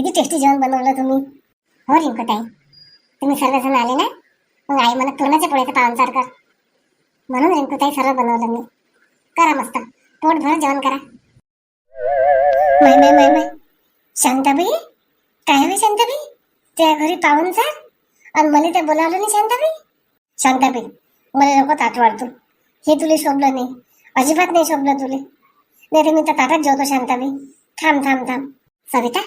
किती टेस्टी जेवण बनवलं तुम्ही? हो रिंकूताई. तुम्ही सर्वजण आले ना? मग आई मला पुरणाच्या पोळ्याचा पाहुणचार कर. म्हणून रिंकूताई सर्व बनवलं मी. करा मस्त. पोटभर जेवण करा. मै मै मै मै शांताबाई? काय होय शांताबाई? त्या घरी पाहुणचार? आणि मला ते बोलावलं नाही शांताबाई? शांताबाई मला नको ताट वाढतो. हे तुले शोभलं नाही. अजिबात नाही शोभलं तुले. नाही तर मी तर ताटात जेवतो शांताबाई. थांब थांब थांब. सविता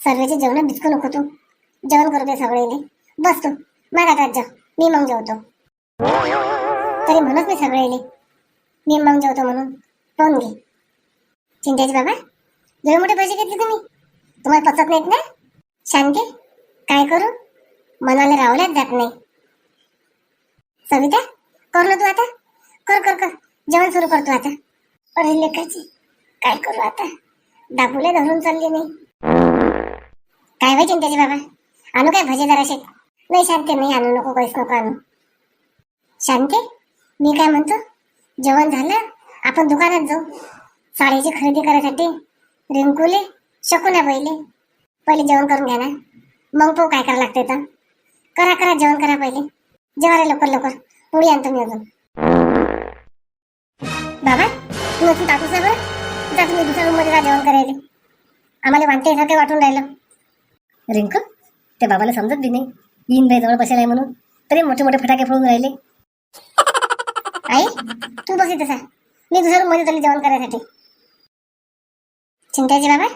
सर्वेचे जेवण भिजकू नको तू. जेवण करू दे सगळे बस तू. माझ्या ताटात जा. मी मग जेवतो. तरी म्हणत मी सगळे मी मग जेवतो म्हणून. पाहून घे. चिंताजी बाबा जेवढे मोठे पैसे घेतले तुम्ही? तुम्हाला पचत नाहीत ना? शांती काय करू? मनाला रावल्याच जात नाही. सविता कर ना तू आता. कर कर कर. जेवण सुरू करतो आता. अरे लेखाची काय करू आता? दाबुले धरून चालले नाही काय होय चिंताजी बाबा? आणू काय भजे जराशे? नाही शांते नाही आणू नको काहीच नको आणू. शांते? मी काय म्हणतो? जेवण झालं? आपण दुकानात जाऊ. साडीची खरेदी करायसाठी. रिंकूले शकूना पहिले? पहिले जेवण करून घ्या ना. मग तो काय करावं लागते तर करा करा जेवण करा पहिले. जेवायला लवकर लवकर. पोळी आणतो मी अजून. बाबा तू असून टाकूस ना बरं? जा तुम्ही दुसऱ्या रूममध्ये जा जेवण करायला. आम्हाला वाटते सारखे वाटून राहिलं. रिंकू त्या बाबाला समजत बी नाही. येईन बाई जवळ बसेल आहे म्हणून. तरी मोठे मोठे फटाके फोडून राहिले. आई तू बस इथं मी दुसऱ्या रूममध्ये चालली जेवण करायसाठी. चिंताजी बाबा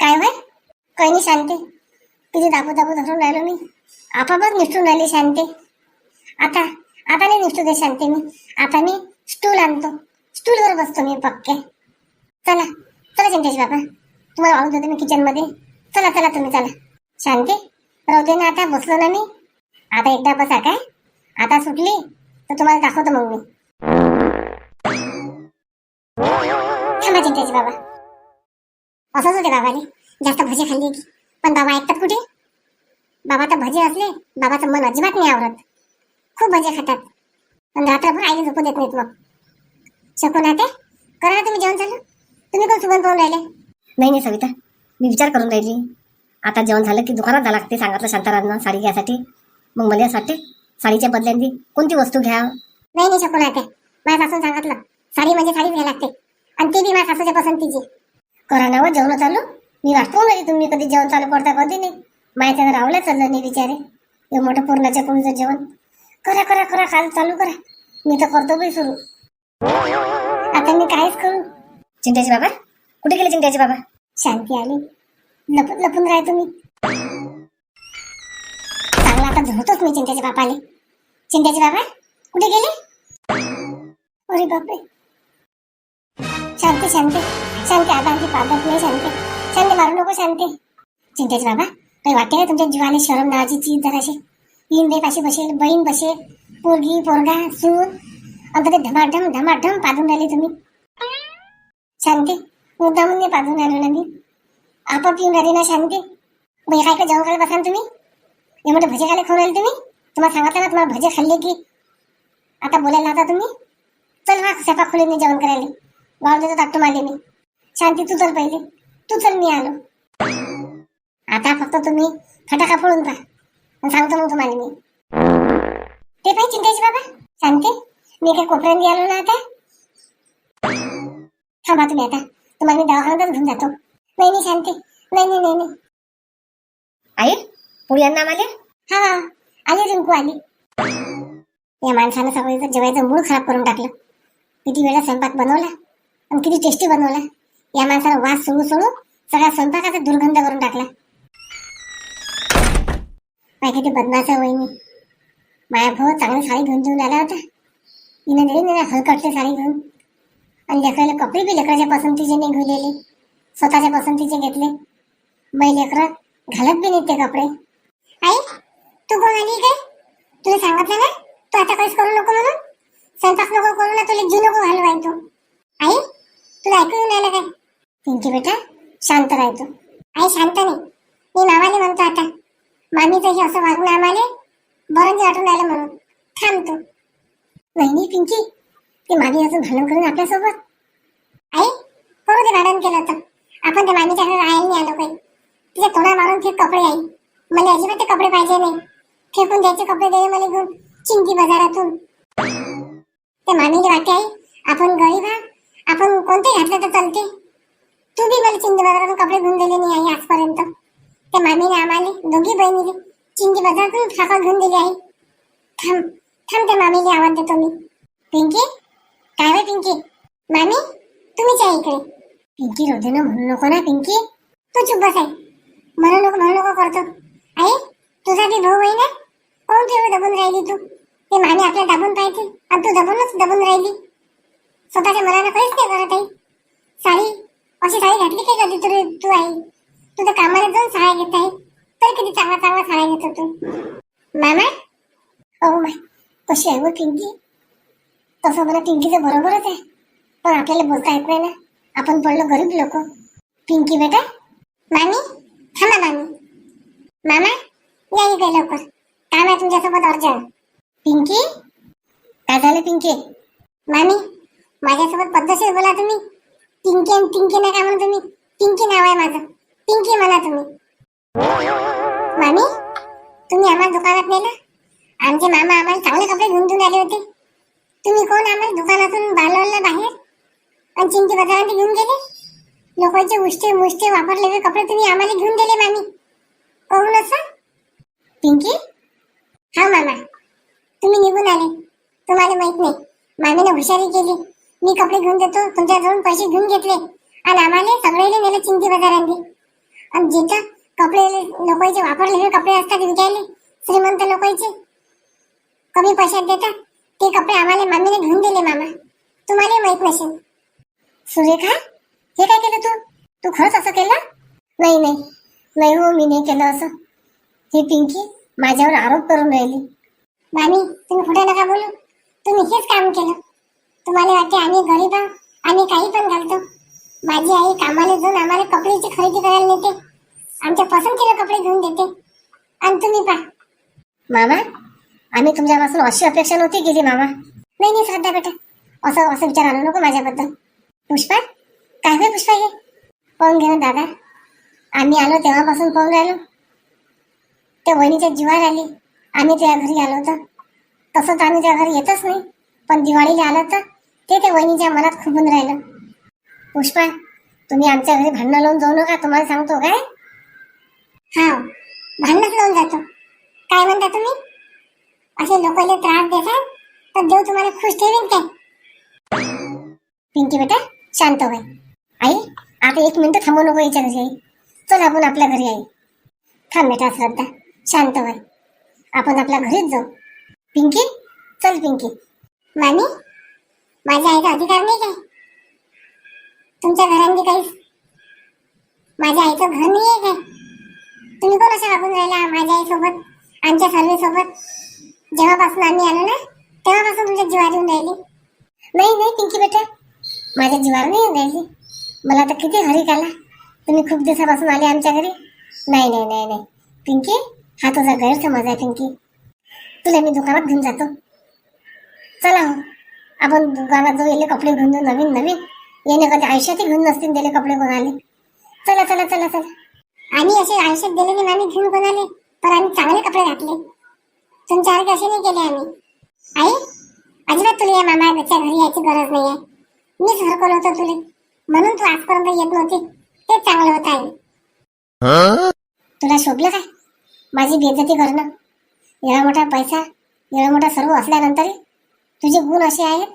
काय होय काही नाही शांती. तिथे दाबू दाबू धरून राहिलो मी. आपापच निष्ठून राहिली शांती. आता आता नाही निष्ठू दे शांती मी. आता मी स्टूल आणतो. स्टूलवर बसतो मी पक्के. चला चला चिंताजी बाबा. तुम्हाला वाळून देतो मी किचनमध्ये चला चला तुम्ही चला. शांती राहते ना आता बसलो ना मी. आता एकदा बसा काय? आता सुटली तर तुम्हाला दाखवतो मग मी. थांबा बाबा. असंच होते बाबाने जास्त भजी खाल्ली की. पण बाबा ऐकतात कुठे? बाबा तर भजी असले बाबाचं मन अजिबात नाही आवडत खूप भजे खातात. पण रात्रभर आईला झोपू देत नाहीत मग. शकून ते करा ना तुम्ही जेवण झालं तुम्ही कोण सुगंध पाहून राहिले? नाही नाही सविता. मी विचार करून राहिली. आता जेवण झालं की दुकानात जा लागते सांगितलं शांताराजनं साडी घ्यायसाठी मग मला असं वाटते साडीच्या बदल्यांनी कोणती वस्तू घ्या नाही नाही शकून ते माझ्या सासून सांगितलं साडी म्हणजे साडीच घ्यायला लागते. आणि ती बी माझ्या सासूच्या पसंतीची. करा ना जेवण चालू. मी पाहून राहिली तुम्ही कधी जेवण चालू करता कधी नाही. माझ्या त्यानं रावलं चाललं नाही बिचारे. हे मोठं पूर्णाच्या पोळीचं जेवण. करा करा करा काल चालू करा. मी तर करतो बी सुरू. आता मी काहीच करू. चिंताजी बाबा? कुठे गेले चिंताजी बाबा? शांती आली. लपून लपून राह तुम्ही. चांगला आता धरतोच मी चिंत्याचे बापाले चिंत्याचे बाबा कुठे गेले? अरे बापरे. शांती शांती शांती आता आमची पादत नाही शांती. शांती मारू नको शांती. चिंताजी बाबा काही वाटते का तुमच्या जीवाने शरम नावाची चीज जराशी तीन बे अशी बसेल बहीण बसेल पोरगी पोरगा सून. आता ते धमाढम धमाढम पाजून राहिले तुम्ही. शांती मुद्दामून नाही पाजून राहिले ना मी. आप पिऊन राहिली ना शांती? मग काय काय जेवण करायला बसा ना तुम्ही. हे मोठे भजे खायला खाऊन राहिले तुम्ही. तुम्हाला सांगितलं ना तुम्हाला भजे खाल्ले की. आता बोलायला होता तुम्ही. चल हा स्वयंपाक मी जेवण करायला. वावर देतो टाकतो मागे मी. शांती तू चल पहिले. तू चल मी आलो. आता फक्त तुम्ही फटाका फोडून पहा. सांगतो मग तुम्हाला मी. ते काही चिंताची बाबा. शांती मी काय कोपऱ्यात आलो ना आता. थांबा तुम्ही आता. तुम्हाला मी दवाखान्यातच घेऊन जातो. नाही नाही शांती. नाही नाही नाही नाही. आई पुढे यांना आले हा आली रिंकू आली. या माणसानं सगळं जेवायचं मूड खराब करून टाकलं. किती वेळा स्वयंपाक बनवला आणि किती टेस्टी बनवला. या माणसानं वास सोडू सोडू सगळ्या स्वयंपाकाचा दुर्गंध करून टाकला. काय किती बदमाचा वहिनी. माया भाऊ चांगली साडी घेऊन देऊन आला होता. तिने दिली हलकटली साडी घेऊन. आणि लेकराला कपडे बी लेकराच्या पसंतीचे नाही घेतलेले स्वतःच्या पसंतीचे घेतले. मै लेकरं घालत बी नाही ते कपडे. आई तू कोण आली काय तुला सांगितलं ना? तू आता काहीच करू नको म्हणून? स्वयंपाक नको करू ना तुला जीव नको घालू आहे तू. आई तुला ऐकून येऊन आलं काय? पिंकी बेटा शांत राहतो आई शांत नाही. मी मामाने म्हणतो आता. मामीचंही असं वागणं आम्हाला बरं नाही वाटून राहिलं म्हणून. थांबतो नाही नाही पिंकी. ते मामी असं भांडण करून आपल्यासोबत. आई करू दे भांडण केलं तर. आपण त्या मामीच्या घरी राहायला नाही आलो काही तिच्या तोडा मारून फिर कपडे आई मला अजिबात ते कपडे पाहिजे नाही. फेकून द्यायचे कपडे दे मला घेऊन चिंकी बाजारातून. ते मामीची वाटते आई आपण गरीब हा आपण कोणते घातलं तर चालते? तू बी मला चिंकी बाजारातून कपडे घेऊन दिले नाही आई आजपर्यंत. त्या मामीने आम्हाला दोघी बहिणीने चिंकी बाजारातून फाका घेऊन दिली आई. थांब थांब त्या मामीने आवाज देतो मी. पिंकी? काय रे पिंकी? मामी तुम्हीच आहे इकडे. पिंकी रोजे ना म्हणू नको ना पिंकी. तू चुप बस आहे. म्हणू नको म्हणू नको करतो. आई तुझा ती भाऊ आहे ना? कोण तेवढं दबून राहिली तू? ते माने आपल्याला दाबून पाहिजे आणि तू दबूनच दबून राहिली. स्वतःच्या मनानं काहीच नाही करत आई साडी अशी साडी घातली काय कधी तरी तू आई? तुझं कामाला जाऊन साड्या घेत आहे. तर किती चांगला चांगला साड्या घेतो तू. मामा? अहो माय कशी आहे व पिंकी? तसं मला पिंकीचं बरोबरच आहे. पण आपल्याला बोलता येत नाही ना. आपण पडलो गरीब लोक. पिंकी बेटा मामी थांबा मामी. मामा या इकडे लवकर. काम आहे तुमच्यासोबत अर्जंट पिंकी? काय झालं पिंकी? मामी माझ्यासोबत पद्धतशीर बोला तुम्ही. पिंकी आणि पिंकी नाही काय म्हणून तुम्ही. पिंकी नाव आहे माझं. पिंकी म्हणा तुम्ही. मामी तुम्ही आम्हाला दुकानात नेलं? आमचे मामा आम्हाला चांगले कपडे घेऊन घेऊन आले होते. तुम्ही कोण आम्हाला दुकानातून बालवलं बाहेर? आणि चिंची बाजारात घेऊन गेले? लोकांचे उष्टे मुष्टे वापरलेले कपडे तुम्ही आम्हाला घेऊन दिले मामी. कहून असं? पिंकी? हा मामा. तुम्ही निघून आले. तुम्हाला माहीत नाही. मामीने हुशारी केली. मी कपडे घेऊन देतो तुमच्याजवळून पैसे घेऊन घेतले. आणि आम्हाला सगळेले नेलं चिंती बाजारांनी आणि जिथं कपडे लोकांचे वापरलेले कपडे असतात विकायले श्रीमंत लोकांचे कमी पैशात देतात ते कपडे आम्हाला मामीने घेऊन दिले मामा. तुम्हाला माहीत नसेल. सुरेखा हे काय केलं तू? तू खरंच असं केलं? नाही नाही. नाही हो मी नाही केलं असं. ही पिंकी माझ्यावर आरोप करून राहिली. मामी तुम्ही कुठे नका बोलू. तुम्ही हेच काम केलं. तुम्हाला वाटते आम्ही गरीब आम्ही काही पण घालतो. माझी आई कामाला जाऊन आम्हाला कपड्याची खरेदी करायला नेते. आमच्या पसंतीचे कपडे घेऊन देते. आणि तुम्ही पा मामा आम्ही तुमच्यापासून अशी अपेक्षा नव्हती केली मामा. नाही नाही श्रद्धा बेटा. असं असं विचार आणू नको माझ्याबद्दल. पुष्पा काय होय पुष्पा हे? पाहून घे ना दादा. आम्ही आलो तेव्हापासून पाहून राहिलो. त्या वहिनीच्या जीवार आली. आम्ही त्या घरी आलो होतो. तसं तर आम्ही त्या घरी येतच नाही. पण दिवाळीला आलं तर ते त्या वहिनीच्या मनात खुपून राहिलं. पुष्पा तुम्ही आमच्या घरी भांडणं लावून जाऊ नका. तुम्हाला सांगतो काय? हा भांडणच लावून जातो. काय म्हणता तुम्ही? असे लोकांना त्रास देतात तर देव तुम्हाला खुश ठेवेन काय? पिंकी बेटा शांत हो व्हाय आई आता एक मिनिट थांबू नको याच्या घरी आई चल आपण आपल्या घरी आई. थांब बेटा श्रद्धा. शांत हो व्हाय आपण आपल्या घरीच जाऊ. पिंकी चल पिंकी. मामी माझ्या आईचा अधिकार नाही काय? तुमच्या घरांनी काही माझ्या आईचं घर नाही आहे काय? तुम्ही कोण अशा वागून राहिला माझ्या आईसोबत आमच्या सर्वेसोबत? जेव्हापासून आम्ही आलो ना तेव्हापासून तुमच्या जीवार येऊन राहिली. नाही नाही पिंकी बेटा. माझ्या जीवावर नाही येऊन राहिली मला तर किती हरी आला तुम्ही खूप दिवसापासून आले आमच्या घरी. नाही नाही नाही नाही. पिंकी हा तुझा गैरसमज आहे पिंकी. तुला मी दुकानात घेऊन जातो. चला हो. आपण दुकानात जाऊ येले कपडे घेऊन जाऊ नवीन नवीन. येणे कधी आयुष्यातही घेऊन नसतील दिले कपडे कोणाले चला चला चला चला. आम्ही असे आयुष्यात दिले नाही आम्ही घेऊन कोणाले? पण आम्ही चांगले कपडे घातले. तुमच्या सारखे असे नाही केले आम्ही. आई अजिबात तुला या मामाच्या घरी यायची गरज नाही आहे मीच हरकवलं होतं तुले. म्हणून तू आजपर्यंत येत नव्हती. तेच चांगलं होतं आहे. तुला शोभलं काय? माझी बेजती करणं. एवढा मोठा पैसा एवढा मोठा सर्व असल्यानंतर तुझे गुण असे आहेत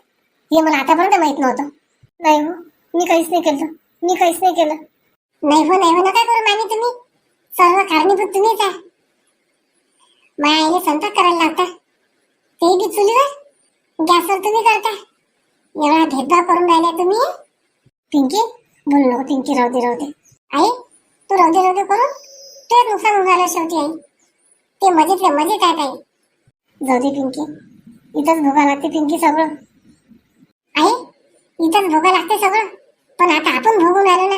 हे मला आतापर्यंत माहीत नव्हतं. नाही हो मी काहीच नाही केलं. मी काहीच नाही केलं. नाही हो नाही हो नका करू मामी तुम्ही. सर्व कारणीभूत तुम्हीच आहे. माझ्या आईने स्वयंपाक करायला लावता. ते बी चुलीवर? गॅसवर तुम्ही करता एवढा भेदभाव करून राहिला तुम्ही? पिंकी बोल नको हो, पिंकी राहू दे राहू दे. आई तू राहू दे राहू दे करून. ते नुकसान होऊन राहिलं शेवटी आई. ते मजेत मजेत आहे आई जाऊ दे पिंकी. इथंच भोगा लागते पिंकी सगळं. आई इथंच भोगा लागते सगळं. पण आता आपण भोगून आलो ना.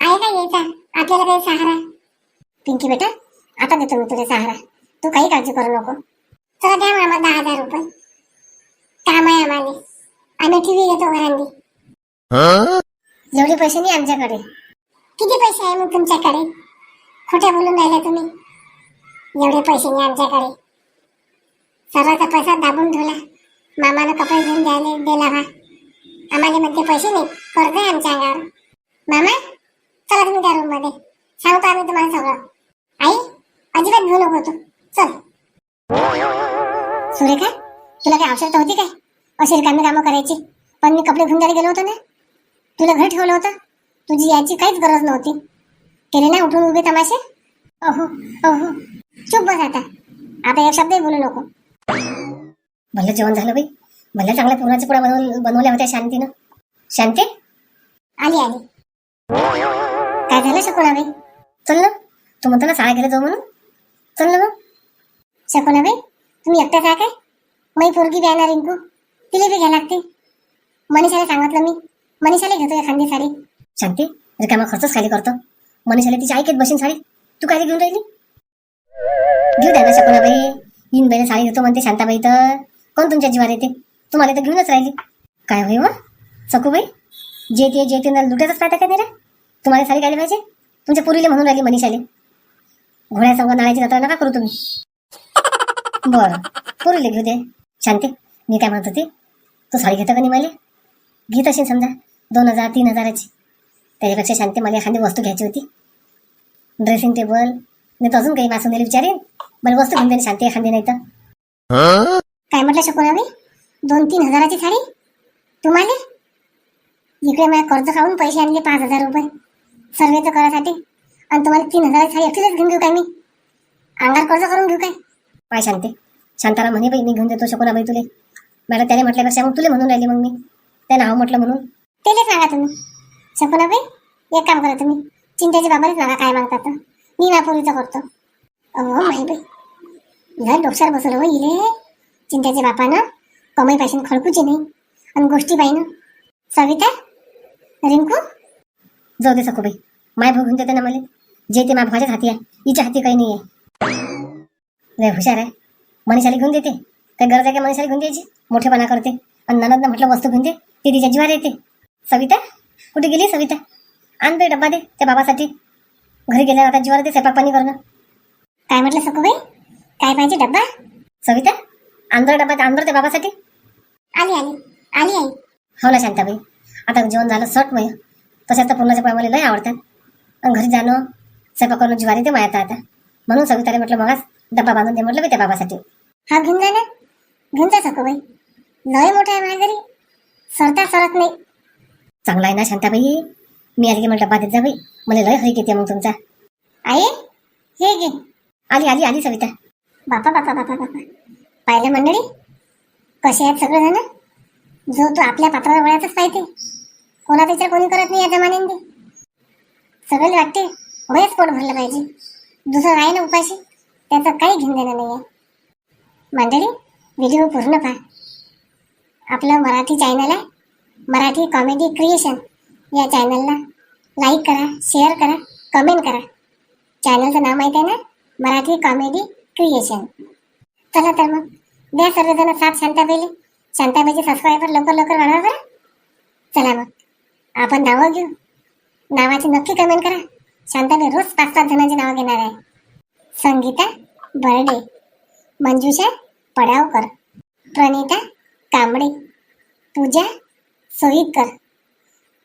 आहे का यायचा? आपल्याला काही सहारा? पिंकी बेटा आता देतो मी तुला सहारा. तू काही काळजी करू नको. चला द्या मला दहा हजार रुपये. काम आहे आम्हाला. आम्ही टीव्ही घेतो घरांनी एवढे पैसे नाही आमच्याकडे. किती पैसे आहे मग तुमच्याकडे? खोटे बोलून राहिले तुम्ही. एवढे पैसे नाही आमच्याकडे. सर्वाचा पैसा दाबून ठेवला. मामानं कपडे घेऊन द्यायला दिला हा. आम्हाला म्हणते पैसे नाही. कर्ज आहे आमच्या अंगावर. मामा चला तुम्ही त्या रूममध्ये. सांगतो आम्ही तुम्हाला सगळं. आई अजिबात घेऊ नको तू. चल. सुरेखा तुला काय आवश्यकता होती काय? असेल कामे कामं करायची. पण मी कपडे घेऊन द्यायला गेलो होतो ना. तुला घरी ठेवलं होतं. तुझी याची काहीच गरज नव्हती. केले ना उठून उभे तमाशे? ओहो ओहो चुप बस आता. आता एक शब्दही बोलू नको. भलं जेवण झालं बाई. भल्या चांगल्या पुरणाच्या पोळ्या बनवून बनवल्या होत्या शांतीनं. शांती? आली आली. काय झालं शकुनाबाई? चल ना. तू म्हणतो ना शाळा गेलं जाऊ म्हणून. चल ना मग. शकुनाबाई तुम्ही एकटा आहे काय? मी पोरगी बी आहे ना रिंकू. तिला बी घ्या लागते. मनीषाला सांगितलं मी. मनीषाला घेतो एखादी साडी. शांती रिकामा खर्चच खाली करतो. मनीषाला तिची ऐकत बशीन साडी. तू काय घेऊन राहिली? घेऊ द्या ना शकुनाबाई. इन बाईने साडी घेतो म्हणते शांताबाई तर. कोण तुमच्या जीवार येते? तुम्हाला तर घेऊनच राहिली. काय होई व? सखूबाई जे ते जे ते न लुटायचंच पाहता का रे? तुम्हाला साडी घ्यायला पाहिजे? तुमच्या पुरीले म्हणून राहिली मनीषाले. घोड्या संग नाळ्याची जत्रा नका करू तुम्ही. बरं पुरीले घेऊ दे. शांती मी काय म्हणत होती? तू साडी घेता का नाही मला? घेत असेल समजा दोन हजार तीन हजाराची. त्याच्यापेक्षा शांती मला एखादी वस्तू घ्यायची होती. ड्रेसिंग टेबल नाही तर अजून काही मासून दिली विचारे मला वस्तू घेऊन दे शांती एखादी नाही तर. काय म्हटलं शकुनाबाई? दोन तीन हजाराची साडी? तुम्हाला? इकडे माझ्या कर्ज खाऊन पैसे आणले पाच हजार रुपये. सर्वेचं करासाठी. आणि तुम्हाला तीन हजाराची साडी एकटीच घेऊन घेऊ काय मी? अंगार कर्ज करून घेऊ काय? पाय शांती. शांताला म्हणे बाई मी घेऊन देतो शकू ना तुले. मला त्याने म्हटल्यापेक्षा मग तुले म्हणून राहिली मग मी. त्या नाव म्हटलं म्हणून. तेले सांगा तुम्ही. शकुनाबाई एक काम करा तुम्ही. चिंतेच्या बाबाला सांगा काय मागतात तर. मी महापुरीचं करतो. अहो माही बाई. लय डोक्यावर बसवलं हो इले चिंतेच्या बापानं कमाई पासून खडकूची नाही. आणि गोष्टी पाहिनं सविता? रिंकू? जाऊ दे सकू बाई माय घेऊन देते ना मला. जे ते माझ्या भावाच्याच हाती आहे. हिच्या हाती काही नाही आहे लय हुशार आहे. मनीषाला घेऊन देते. काय गरज आहे का मनीषाला घेऊन द्यायची? मोठेपणा करते. आणि ननदनं म्हटलं वस्तू घेऊन दे. ते तिच्या जीवार येते. सविता कुठे गेली सविता? आण बाई डब्बा दे त्या बाबासाठी. घरी गेल्यावर आता जीवार दे स्वयंपाक पाणी करणं. काय म्हटलं सकुबाई काय पाहिजे डब्बा? सविता आंध्र डब्बा आंध्र त्या बाबासाठी. आली आली. आली आई. हो ना शांताबाई. आता जेवण झालं सट मग तशाच तर पूर्णाच्या पोळ्या मला लय आवडतात. आणि घरी जाणं स्वयंपाक करून ज्वारी ते मायता आता म्हणून सविताने म्हटलं मगाच डब्बा बांधून दे म्हटलं बे त्या बाबासाठी. हा घेऊन जा ना. घेऊन जा सकुबाई लय मोठा आहे माझ्या घरी. सरता सरत नाही. चांगला आहे ना शांताबाई? मी आली की मला डब्बा देत जा बाई. मला लय हरी येते मग तुमचा. आई हे घे. आली आली आली सविता. बापा बापा बापा बापा. पाहिलं मंडळी? कसे आहेत सगळेजण? जो तो आपल्या पात्राला वळायचंच पाहिजे कोणाचा विचार कोणी करत नाही या जमान्याने. सगळ्याला वाटते वयच पोट भरलं पाहिजे. दुसरं आहे ना उपाशी? त्याचं काही घेऊन देणं नाही आहे मंडळी व्हिडिओ पूर्ण पहा. आपलं मराठी चॅनल आहे. मराठी कॉमेडी क्रिएशन या चॅनलला लाईक करा शेअर करा कमेंट करा. चॅनलचं नाव माहिती आहे ना? मराठी कॉमेडी क्रिएशन चला तर मग द्या सर्वजण साथ शांताबाईले. शांताबाईचे सबस्क्रायबर लवकर लवकर वाढवा बरं. चला मग आपण नावं घेऊ. नावाची नक्की कमेंट करा. शांताबाई रोज पाच सात जणांची नावं घेणार आहे. संगीता बर्डे मंजुषा पडावकर प्रणिता कांबळे पूजा सोईतकर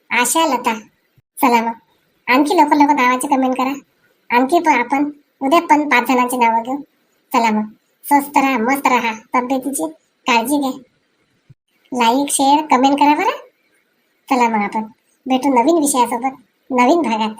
आशा लता. चला मग. आणखी लवकर लवकर नावाची कमेंट करा. आणखी पण आपण उद्या पण पाच जणांची नावं घेऊ. चला मग. स्वस्त राहा मस्त राहा. तब्येतीची काळजी घ्या. लाईक शेअर कमेंट करा बरं. चला मग आपण. भेटू नवीन विषयासोबत नवीन भागात.